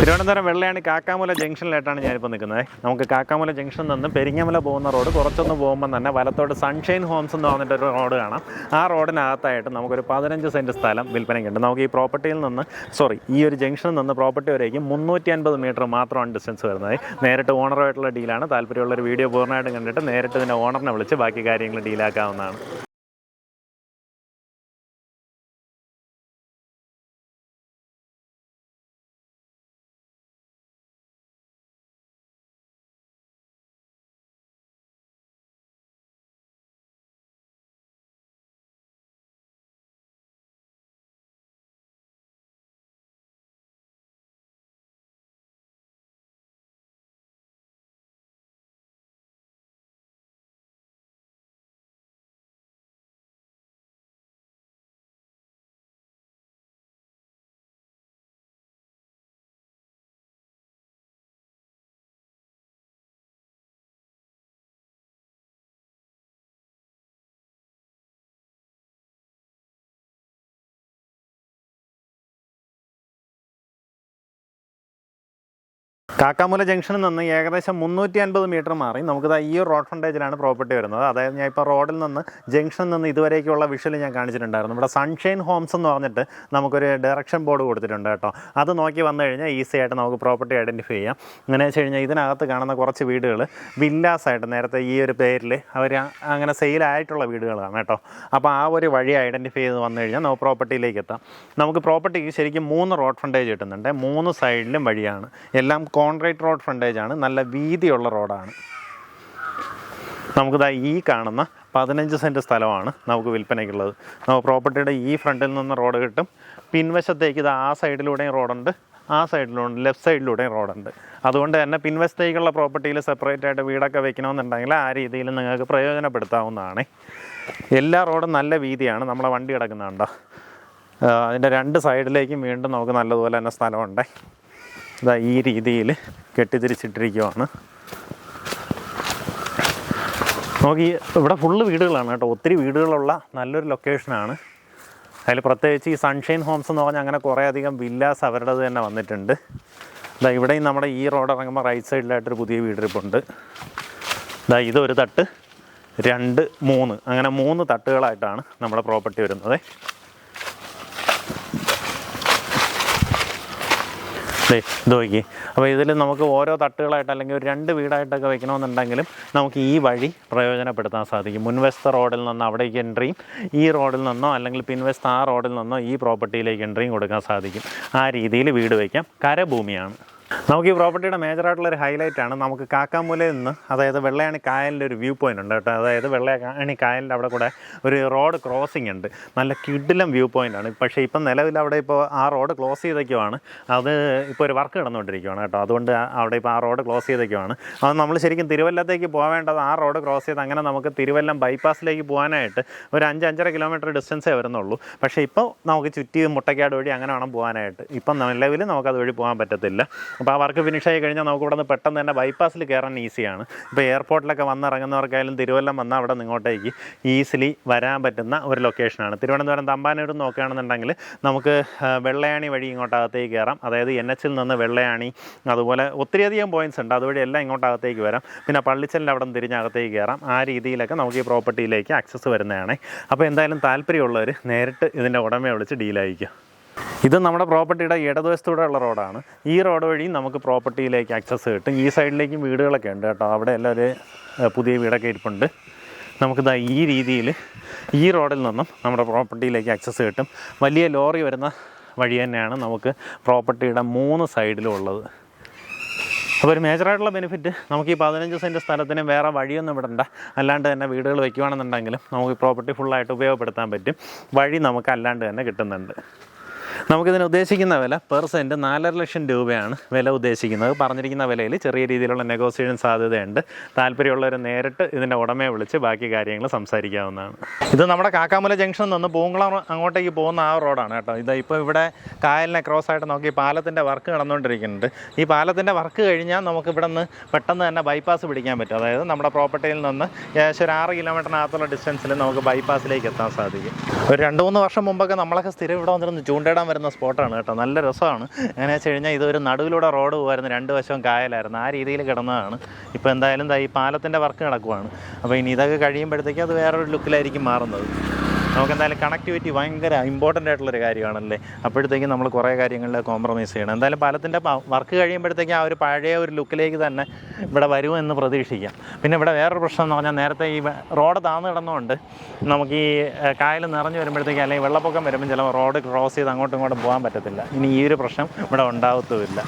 തിരുവനന്തപുരം വെള്ളയാണി കാക്കാമൂല ജംഗ്ഷനിലായിട്ടാണ് ഞാനിപ്പോൾ നിൽക്കുന്നത്. നമുക്ക് കാക്കാമൂല ജംഗ്ഷനിൽ നിന്ന് പെരിങ്ങമല പോകുന്ന റോഡ് കുറച്ചൊന്ന് പോകുമ്പോൾ തന്നെ വലത്തോട്ട് സൺഷൈൻ ഹോംസ് എന്ന് പറഞ്ഞിട്ടൊരു റോഡ് കാണാം. ആ റോഡിനകത്തായിട്ട് നമുക്കൊരു പതിനഞ്ച് സെന്റ് സ്ഥലം വിൽപ്പനയ്ക്കുണ്ട്. നമുക്ക് ഈ പ്രോപ്പർട്ടിയിൽ നിന്ന് സോറി ഈ ഒരു ജംഗ്ഷനിൽ നിന്ന് പ്രോപ്പർട്ടി വരേക്കും മുന്നൂറ്റി അൻപത് മീറ്റർ മാത്രമാണ് ഡിസ്റ്റൻസ് വരുന്നത്. നേരിട്ട് ഓണറുമായിട്ടുള്ള ഡീലാണ് താല്പര്യമുള്ളൊരു വീഡിയോ പൂർണമായിട്ടും കണ്ടിട്ട് നേരിട്ട് ഇതിന്റെ ഓണറിനെ വിളിച്ച് ബാക്കി കാര്യങ്ങൾ ഡീലാക്കാവുന്നതാണ് കാക്കാമൂല ജംഗ്ഷനിൽ നിന്ന് ഏകദേശം മുന്നൂറ്റി അൻപത് മീറ്റർ മാറി നമുക്കിത് ഈ ഒരു റോഡ് ഫ്രണ്ടേജിലാണ് പ്രോപ്പർട്ടി വരുന്നത്. അതായത് ഞാൻ ഇപ്പോൾ റോഡിൽ നിന്ന് ജംഗ്ഷനിൽ നിന്ന് ഇതുവരേക്കുള്ള വിഷ്വൽ ഞാൻ കാണിച്ചിട്ടുണ്ടായിരുന്നു. ഇവിടെ സൺഷൈൻ ഹോംസ് എന്ന് പറഞ്ഞിട്ട് നമുക്കൊരു ഡയറക്ഷൻ ബോർഡ് കൊടുത്തിട്ടുണ്ട് കേട്ടോ. അത് നോക്കി വന്നു കഴിഞ്ഞാൽ ഈസി ആയിട്ട് നമുക്ക് പ്രോപ്പർട്ടി ഐഡന്റിഫൈ ചെയ്യാം. അങ്ങനെ വെച്ച് കഴിഞ്ഞാൽ ഇതിനകത്ത് കാണുന്ന കുറച്ച് വീടുകൾ വില്ലാസ് ആയിട്ട് നേരത്തെ ഈ ഒരു പേരിൽ അവർ അങ്ങനെ സെയിലായിട്ടുള്ള വീടുകളാണ് കേട്ടോ. അപ്പോൾ ആ ഒരു വഴി ഐഡന്റിഫൈ ചെയ്ത് വന്നു കഴിഞ്ഞാൽ നമുക്ക് പ്രോപ്പർട്ടിയിലേക്ക് എത്താം. നമുക്ക് പ്രോപ്പർട്ടിക്ക് ശരിക്കും മൂന്ന് റോഡ് ഫ്രണ്ടേജ് കിട്ടുന്നുണ്ട്. മൂന്ന് സൈഡിലും വഴിയാണ്. എല്ലാം കോൺക്രീറ്റ് റോഡ് ഫ്രണ്ടേജ് ആണ് നല്ല വീതിയുള്ള റോഡാണ്. നമുക്കിതാ ഈ കാണുന്ന പതിനഞ്ച് സെന്റ് സ്ഥലമാണ് നമുക്ക് വിൽപ്പനയ്ക്കുള്ളത്. നമുക്ക് പ്രോപ്പർട്ടിയുടെ ഈ ഫ്രണ്ടിൽ നിന്ന് റോഡ് കിട്ടും. പിൻവശത്തേക്ക് ഇത് ആ സൈഡിലൂടെയും റോഡുണ്ട്. ആ സൈഡിലുണ്ട് ലെഫ്റ്റ് സൈഡിലൂടെയും റോഡുണ്ട്. അതുകൊണ്ട് തന്നെ പിൻവശത്തേക്കുള്ള പ്രോപ്പർട്ടിയിൽ സെപ്പറേറ്റ് ആയിട്ട് വീടൊക്കെ വെക്കണമെന്നുണ്ടെങ്കിൽ ആ രീതിയിൽ നിങ്ങൾക്ക് പ്രയോജനപ്പെടുത്താവുന്നതാണ്. എല്ലാ റോഡും നല്ല വീതിയാണ്. നമ്മളെ വണ്ടി കിടക്കുന്നുണ്ടോ? അതിന്റെ രണ്ട് സൈഡിലേക്കും വീണ്ടും നമുക്ക് നല്ലതുപോലെ തന്നെ സ്ഥലമുണ്ട്. ഇതാ ഈ രീതിയിൽ കെട്ടിത്തിരിച്ചിട്ടിരിക്കുവാണ് നോക്കി ഇവിടെ ഫുള്ള് വീടുകളാണ് കേട്ടോ. ഒത്തിരി വീടുകളുള്ള നല്ലൊരു ലൊക്കേഷനാണ് അതിൽ പ്രത്യേകിച്ച് ഈ സൺഷൈൻ ഹോംസ് എന്ന് പറഞ്ഞാൽ അങ്ങനെ കുറേ അധികം വില്ലാസ് അവരുടേത് തന്നെ വന്നിട്ടുണ്ട്. ഇതാ ഇവിടെയും നമ്മുടെ ഈ റോഡ് ഇറങ്ങുമ്പോൾ റൈറ്റ് സൈഡിലായിട്ടൊരു പുതിയ വീടിരിപ്പുണ്ട്. ഇതാ ഇതൊരു തട്ട് രണ്ട് മൂന്ന്. അങ്ങനെ മൂന്ന് തട്ടുകളായിട്ടാണ് നമ്മുടെ പ്രോപ്പർട്ടി വരുന്നത്. ഇത് നോക്കി. അപ്പോൾ ഇതിൽ നമുക്ക് ഓരോ തട്ടുകളായിട്ട് അല്ലെങ്കിൽ ഒരു രണ്ട് വീടായിട്ടൊക്കെ വെക്കണമെന്നുണ്ടെങ്കിലും നമുക്ക് ഈ വഴി പ്രയോജനപ്പെടുത്താൻ സാധിക്കും. മുൻവശത്തെ റോഡിൽ നിന്ന് അവിടേക്ക് എൻട്രിയും ഈ റോഡിൽ നിന്നോ അല്ലെങ്കിൽ പിൻവശത്ത് ആ റോഡിൽ നിന്നോ ഈ പ്രോപ്പർട്ടിയിലേക്ക് എൻട്രിയും കൊടുക്കാൻ സാധിക്കും. ആ രീതിയിൽ വീട് വയ്ക്കാം. കരഭൂമിയാണ്. നമുക്ക് ഈ പ്രോപ്പർട്ടിയുടെ മേജറായിട്ടുള്ള ഒരു ഹൈലൈറ്റ് ആണ്. നമുക്ക് കാക്കാമൂലയിൽ നിന്ന് അതായത് വെള്ളയാണി കായലിന്റെ ഒരു വ്യൂ പോയിന്റ് ഉണ്ട് കേട്ടോ. അതായത് വെള്ളയാണി കായലിന്റെ അവിടെ കൂടെ ഒരു റോഡ് ക്രോസിംഗ് ഉണ്ട്. നല്ല കിഡിലം വ്യൂ പോയിന്റ് ആണ്. പക്ഷേ ഇപ്പം നിലവിൽ അവിടെ ഇപ്പോൾ ആ റോഡ് ക്ലോസ് ചെയ്തേക്കുവാണ്. അത് ഇപ്പോൾ ഒരു വർക്ക് നടന്നുകൊണ്ടിരിക്കുകയാണ് കേട്ടോ. അതുകൊണ്ട് അവിടെ ഇപ്പോൾ ആ റോഡ് ക്ലോസ് ചെയ്തേക്കുവാണ്. അത് നമ്മൾ ശരിക്കും തിരുവല്ലത്തേക്ക് പോകേണ്ടത് ആ റോഡ് ക്രോസ് ചെയ്ത് അങ്ങനെ നമുക്ക് തിരുവല്ലം ബൈപ്പാസിലേക്ക് പോകാനായിട്ട് ഒരു അഞ്ച് അഞ്ചര കിലോമീറ്റർ ഡിസ്റ്റൻസേ വരുന്നുള്ളൂ. പക്ഷേ ഇപ്പോൾ നമുക്ക് ചുറ്റി മുട്ടക്കാട് വഴി അങ്ങനെ വേണം പോകാനായിട്ട്. ഇപ്പം നിലവിൽ നമുക്കത് വഴി പോകാൻ പറ്റത്തില്ല. അപ്പോൾ വർക്ക് ഫിനിഷ് ആയി കഴിഞ്ഞാൽ നമുക്ക് ഇവിടെ നിന്ന് പെട്ടെന്ന് തന്നെ ബൈപ്പാസിൽ കയറാൻ ഈസിയാണ് ഇപ്പോൾ എയർപോർട്ടിലൊക്കെ വന്നിറങ്ങുന്നവർക്കായാലും തിരുവല്ലം വന്നാൽ അവിടെ നിങ്ങോട്ടേക്ക് ഈസിലി വരാൻ പറ്റുന്ന ഒരു ലൊക്കേഷനാണ് തിരുവനന്തപുരം തമ്പാനൂർ നോക്കുകയാണെന്നുണ്ടെങ്കിൽ നമുക്ക് വെള്ളയാണി വഴി ഇങ്ങോട്ടകത്തേക്ക് കയറാം. അതായത് എൻ എച്ചിൽ നിന്ന് വെള്ളയാണി അതുപോലെ ഒത്തിരിയധികം പോയിന്റ്സ് ഉണ്ട്. അതുവഴി എല്ലാം ഇങ്ങോട്ടകത്തേക്ക് വരാം. പിന്നെ പള്ളിച്ചലിന്റെ അവിടെ നിന്ന് തിരിഞ്ഞകത്തേക്ക് കയറാം. ആ രീതിയിലൊക്കെ നമുക്ക് ഈ പ്രോപ്പർട്ടിയിലേക്ക് ആക്സസ് വരുന്നതാണ്. അപ്പോൾ എന്തായാലും താല്പര്യമുള്ളവർ നേരിട്ട് ഇതിന്റെ ഉടമയെ വിളിച്ച് ഡീലായിരിക്കും ഇത് നമ്മുടെ പ്രോപ്പർട്ടിയുടെ ഇടതുവശത്തൂടെ ഉള്ള റോഡാണ്. ഈ റോഡ് വഴി നമുക്ക് പ്രോപ്പർട്ടിയിലേക്ക് ആക്സസ് കിട്ടും. ഈ സൈഡിലേക്കും വീടുകളൊക്കെ ഉണ്ട് കേട്ടോ. അവിടെ എല്ലാം ഒരു പുതിയ വീടൊക്കെ ഇരിപ്പുണ്ട്. നമുക്കിതാ ഈ രീതിയിൽ ഈ റോഡിൽ നിന്നും നമ്മുടെ പ്രോപ്പർട്ടിയിലേക്ക് ആക്സസ് കിട്ടും. വലിയ ലോറി വരുന്ന വഴി തന്നെയാണ് നമുക്ക് പ്രോപ്പർട്ടിയുടെ മൂന്ന് സൈഡിലും ഉള്ളത്. അപ്പോൾ ഒരു മേജറായിട്ടുള്ള ബെനിഫിറ്റ് നമുക്ക് ഈ പതിനഞ്ച് സെന്റ് സ്ഥലത്തിന് വേറെ വഴിയൊന്നും വിടണ്ട അല്ലാണ്ട് തന്നെ വീടുകൾ വയ്ക്കുവാണെന്നുണ്ടെങ്കിലും നമുക്ക് പ്രോപ്പർട്ടി ഫുള്ളായിട്ട് ഉപയോഗപ്പെടുത്താൻ പറ്റും. വഴി നമുക്ക് അല്ലാണ്ട് തന്നെ കിട്ടുന്നുണ്ട്. നമുക്കിതിന് ഉദ്ദേശിക്കുന്ന വില പെർ സെന്റ് നാലര ലക്ഷം രൂപയാണ് വില ഉദ്ദേശിക്കുന്നത്. പറഞ്ഞിരിക്കുന്ന വിലയിൽ ചെറിയ രീതിയിലുള്ള നെഗോസിയേഷൻ സാധ്യതയുണ്ട്. താല്പര്യമുള്ളവർ നേരിട്ട് ഇതിന്റെ ഉടമയെ വിളിച്ച് ബാക്കി കാര്യങ്ങൾ സംസാരിക്കാവുന്നതാണ്. ഇത് നമ്മുടെ കാക്കാമല ജംഗ്ഷനിൽ നിന്ന് പൂങ്കുളം അങ്ങോട്ടേക്ക് പോകുന്ന ആ റോഡാണ് കേട്ടോ. ഇത് ഇപ്പോൾ ഇവിടെ കായലിനെ ക്രോസ് ആയിട്ട് നോക്കി പാലത്തിന്റെ വർക്ക് നടന്നുകൊണ്ടിരിക്കുന്നുണ്ട്. ഈ പാലത്തിന്റെ വർക്ക് കഴിഞ്ഞാൽ നമുക്ക് ഇവിടെ നിന്ന് പെട്ടെന്ന് തന്നെ ബൈപ്പാസ് പിടിക്കാൻ പറ്റും. അതായത് നമ്മുടെ പ്രോപ്പർട്ടിയിൽ നിന്ന് ഏകദേശം ഒരു ആറ് കിലോമീറ്ററിനകത്തുള്ള ഡിസ്റ്റൻസിൽ നമുക്ക് ബൈപ്പാസിലേക്ക് എത്താൻ സാധിക്കും. ഒരു രണ്ട് മൂന്ന് വർഷം മുമ്പൊക്കെ നമ്മളൊക്കെ സ്ഥിരം ഇവിടെ വന്നിരുന്നു. ചൂണ്ടയിടാൻ വരുന്ന വരുന്ന സ്പോട്ടാണ് കേട്ടോ. നല്ല രസമാണ്. എങ്ങനെ വെച്ച് കഴിഞ്ഞാൽ ഇതൊരു നടുവിലൂടെ റോഡ് പോകുമായിരുന്നു രണ്ട് വശവും കായലായിരുന്നു. ആ രീതിയിൽ കിടന്നതാണ്. ഇപ്പോൾ എന്തായാലും ഈ പാലത്തിന്റെ വർക്ക് നടക്കുവാണ്. അപ്പോൾ ഇനി ഇതൊക്കെ കഴിയുമ്പോഴത്തേക്കും അത് വേറൊരു ലുക്കിലായിരിക്കും മാറുന്നത്. നമുക്ക് എന്തായാലും കണക്ടിവിറ്റി ഭയങ്കര ഇമ്പോർട്ടന്റ് ആയിട്ടുള്ളൊരു കാര്യമാണല്ലേ? അപ്പോഴത്തേക്കും നമ്മൾ കുറേ കാര്യങ്ങളിൽ കോംപ്രമൈസ് ചെയ്യണം. എന്തായാലും പാലത്തിന്റെ വർക്ക് കഴിയുമ്പോഴത്തേക്കും ആ ഒരു പഴയ ഒരു ലുക്കിലേക്ക് തന്നെ ഇവിടെ വരുമെന്ന് പ്രതീക്ഷിക്കാം. പിന്നെ ഇവിടെ വേറൊരു പ്രശ്നം എന്ന് പറഞ്ഞാൽ നേരത്തെ ഈ റോഡ് താന്ന് കിടന്നുകൊണ്ട് നമുക്ക് ഈ കായൽ നിറഞ്ഞു വരുമ്പോഴത്തേക്കും അല്ലെങ്കിൽ വെള്ളപ്പൊക്കം വരുമ്പോൾ ചിലപ്പോൾ റോഡ് ക്രോസ് ചെയ്ത് അങ്ങോട്ടും ഇങ്ങോട്ടും പോകാൻ പറ്റത്തില്ല. ഇനി ഈ ഒരു പ്രശ്നം ഇവിടെ ഉണ്ടാവത്തുമില്ല.